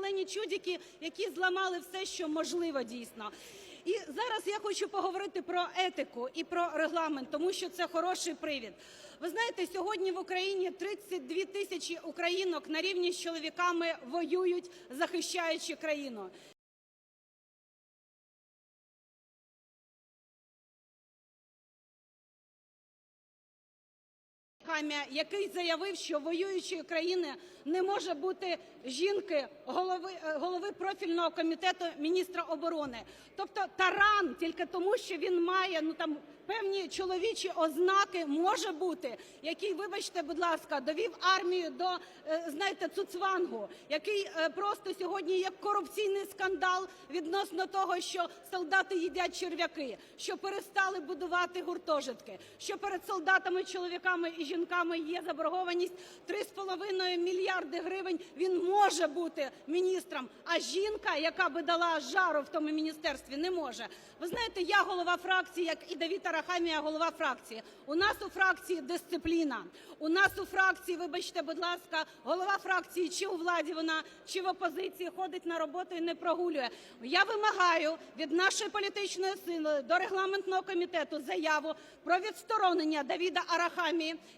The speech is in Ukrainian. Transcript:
шалені чудики, які зламали все, що можливо дійсно. І зараз я хочу поговорити про етику і про регламент, тому що це хороший привід. Ви знаєте, сьогодні в Україні 32 тисячі українок на рівні з чоловіками воюють, захищаючи країну. Хамія, який заявив, що воюючої країни не може бути жінки голови, е, голови профільного комітету міністра оборони. Тобто таран тільки тому, що він має ну там певні чоловічі ознаки, може бути, який, вибачте, будь ласка, довів армію до е, знаєте, цуцвангу, який е, просто сьогодні є корупційний скандал відносно того, що солдати їдять черв'яки, що перестали будувати гуртожитки, що перед солдатами, чоловіками і жінками є заборгованість 3,5 мільярди гривень. Він може бути міністром. А жінка, яка би дала жару в тому міністерстві, не може. Ви знаєте, я голова фракції, як і Давід Арахамія, голова фракції. У нас у фракції дисципліна. У нас у фракції, вибачте, будь ласка, голова фракції чи у владі вона, чи в опозиції ходить на роботу і не прогулює. Я вимагаю від нашої політичної сили до регламентного комітету заяву про відсторонення Давіда Арахамії